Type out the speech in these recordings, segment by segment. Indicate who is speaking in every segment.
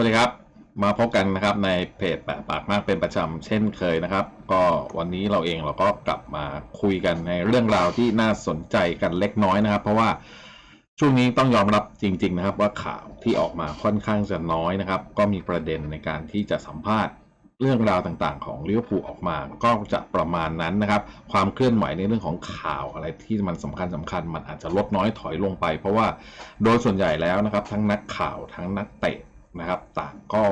Speaker 1: วัสดีครับ มาพบกันนะครับในเพจแปะปากมากเป็นประจำเช่นเคยนะครับ ก็วันนี้เราเองเราก็กลับมาคุยกันในเรื่องราวที่น่าสนใจกันเล็กน้อยนะครับ เพราะว่าช่วงนี้ต้องยอมรับจริง ๆนะครับ ว่าข่าวที่ออกมาค่อนข้างจะน้อยนะครับ ก็มีประเด็นในการที่จะสัมภาษณ์เรื่องราวต่างๆ ของลิเวอร์พูลออกมาก็จะประมาณนั้นนะครับ ความเคลื่อนไหวในเรื่องของข่าวอะไรที่มันสำคัญสำคัญมันอาจจะลดน้อยถอยลงไป เพราะว่าโดยส่วนใหญ่แล้วนะครับ ทั้งนักข่าวทั้งนักเตะ นะครับต่างก็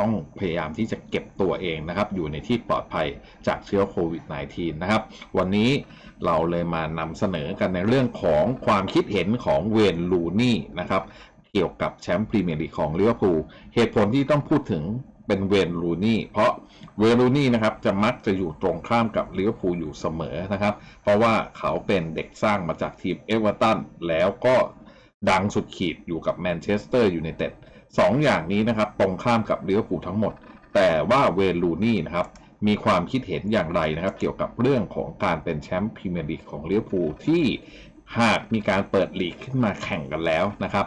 Speaker 1: ต้องพยายามที่จะเก็บตัวเองนะครับ อยู่ในที่ปลอดภัยจากเชื้อโควิด -19 นะครับ วันนี้เราเลยมานำเสนอกันในเรื่องของความคิดเห็นของเวนลูนี่นะครับ เกี่ยวกับแชมป์พรีเมียร์ลีกของลิเวอร์พูลเหตุผลที่ต้องพูดถึงเป็นเวนลูนี่เพราะเวนลูนี่นะครับจะมักจะอยู่ตรงข้ามกับลิเวอร์พูลอยู่เสมอนะครับ เพราะว่าเขาเป็นเด็กสร้างมาจากทีมเอเวอร์ตันแล้วก็ดังสุดขีดอยู่กับแมนเชสเตอร์ยูไนเต็ด สองอย่างนี้นะครับตรงข้ามกับเลิเวอร์พูทั้งหมด แต่ว่าเวลูนี่นะครับมีความคิดเห็นอย่างไรนะครับ เกี่ยวกับเรื่องของการเป็นแชมป์พรีเมียร์ลีกของเลิเวอร์พูที่หากมีการเปิดลีกขึ้นมาแข่งกันแล้วนะครับ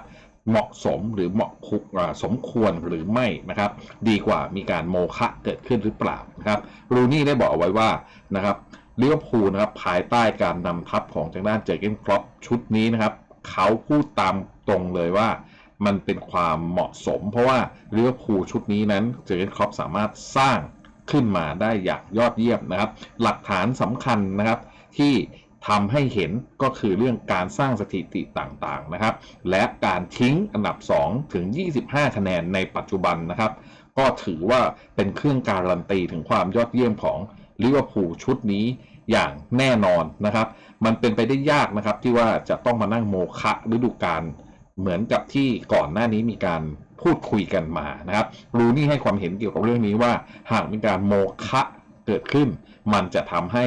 Speaker 1: เหมาะสมหรือเหมาะคุกสมควรหรือไม่นะครับ ดีกว่ามีการโมฆะเกิดขึ้นหรือเปล่านะครับรูนี่ได้บอกเอาไว้ว่านะครับเลิเวพูนะครับภายใต้การนำทัพของทางด้านเจอร์เกนครอปชุดนี้นะครับ เขาพูดตามตรงเลยว่า มันเป็นความเหมาะสม เพราะว่าลิเวอร์พูลชุดนี้นั้นเจอร์เกนครอปสามารถสร้างขึ้นมาได้อย่างยอดเยี่ยมนะครับ หลักฐานสำคัญนะครับที่ทำให้เห็นก็คือเรื่องการสร้างสถิติต่างๆนะครับ และการทิ้งอันดับ 2 ถึง 25 คะแนนในปัจจุบันนะครับ ก็ถือว่าเป็นเครื่องการันตีถึงความยอดเยี่ยมของลิเวอร์พูลชุดนี้อย่างแน่นอนนะครับ มันเป็นไปได้ยากนะครับที่ว่าจะต้องมานั่งโมฆะฤดูกาล เหมือนกับที่ก่อนหน้านี้มีการพูดคุยกันมานะครับ รูนี่ให้ความเห็นเกี่ยวกับเรื่องนี้ว่า หากมีการโมฆะเกิดขึ้น มันจะทำให้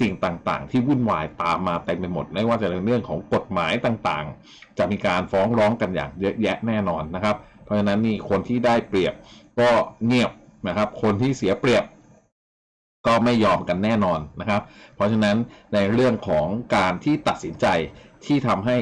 Speaker 1: สิ่งต่างๆ ที่วุ่นวายตามมาเต็มไปหมด ไม่ว่าจะเป็นเรื่องของกฎหมายต่างๆ จะมีการฟ้องร้องกันอย่างเยอะแยะแน่นอนนะครับ เพราะฉะนั้นนี่คนที่ได้เปรียบก็เงียบนะครับ คนที่เสียเปรียบก็ไม่ยอมกันแน่นอนนะครับ เพราะฉะนั้นในเรื่องของการที่ตัดสินใจที่ทำให้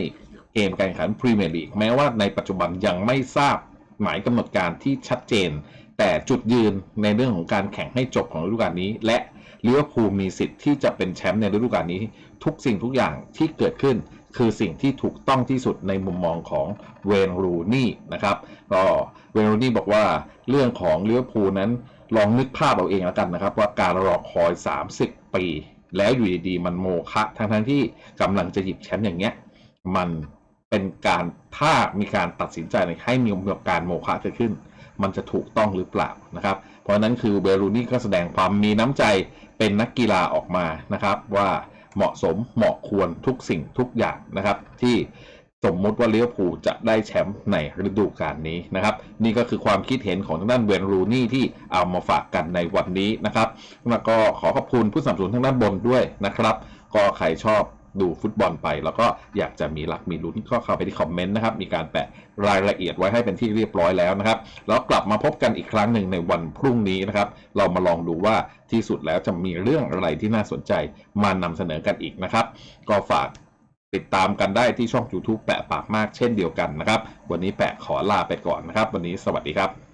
Speaker 1: เกมการแข่งขันพรีเมียร์ลีกแม้ว่าในปัจจุบันยังไม่ทราบหมายกำหนดการที่ชัดเจน แต่จุดยืนในเรื่องของการแข่งให้จบของฤดูกาลนี้ และลิเวอร์พูลมีสิทธิ์ที่จะเป็นแชมป์ในฤดูกาลนี้ ทุกสิ่งทุกอย่างที่เกิดขึ้น คือสิ่งที่ถูกต้องที่สุดในมุมมองของเวนรูนี่นะครับก็เวนรูนี่บอกว่าเรื่องของลิเวอร์พูลนั้นลองนึกภาพเอาเองแล้วกันนะครับ ว่าการรอคอย 30 ปี แล้วอยู่ดีๆมันโมฆะทั้งๆที่กำลังจะหยิบแชมป์อย่างเงี้ยมัน เป็นการถ้ามีการตัดสินใจให้มีการโมฆะเกิดขึ้น มันจะถูกต้องหรือเปล่านะครับ เพราะนั้นคือเบรูนี่ก็แสดงความมีน้ำใจเป็นนักกีฬาออกมานะครับ ว่าเหมาะสมเหมาะควรทุกสิ่งทุกอย่างนะครับ ที่สมมติว่าเลี้ยวผูจะได้แชมป์ในฤดูกาลนี้นะครับ นี่ก็คือความคิดเห็นของทางด้านเวนรูนี่ที่เอามาฝากกันในวันนี้นะครับ แล้วก็ขอขอบคุณผู้สนับสนุนทางด้านบนด้วยนะครับ ก็ใครชอบ ดูฟุตบอลไป แล้วก็อยากจะมีรักมีลุ้นก็เข้าไปที่คอมเมนต์นะครับ มีการแปะรายละเอียดไว้ให้เป็นที่เรียบร้อยแล้วนะครับ แล้วกลับมาพบกันอีกครั้งหนึ่งในวันพรุ่งนี้นะครับ เรามาลองดูว่าที่สุดแล้วจะมีเรื่องอะไรที่น่าสนใจมานำเสนอกันอีกนะครับ ก็ฝากติดตามกันได้ที่ช่อง YouTube แปะปากมากเช่นเดียวกันนะครับ วันนี้แปะขอลาไปก่อนนะครับ วันนี้สวัสดีครับ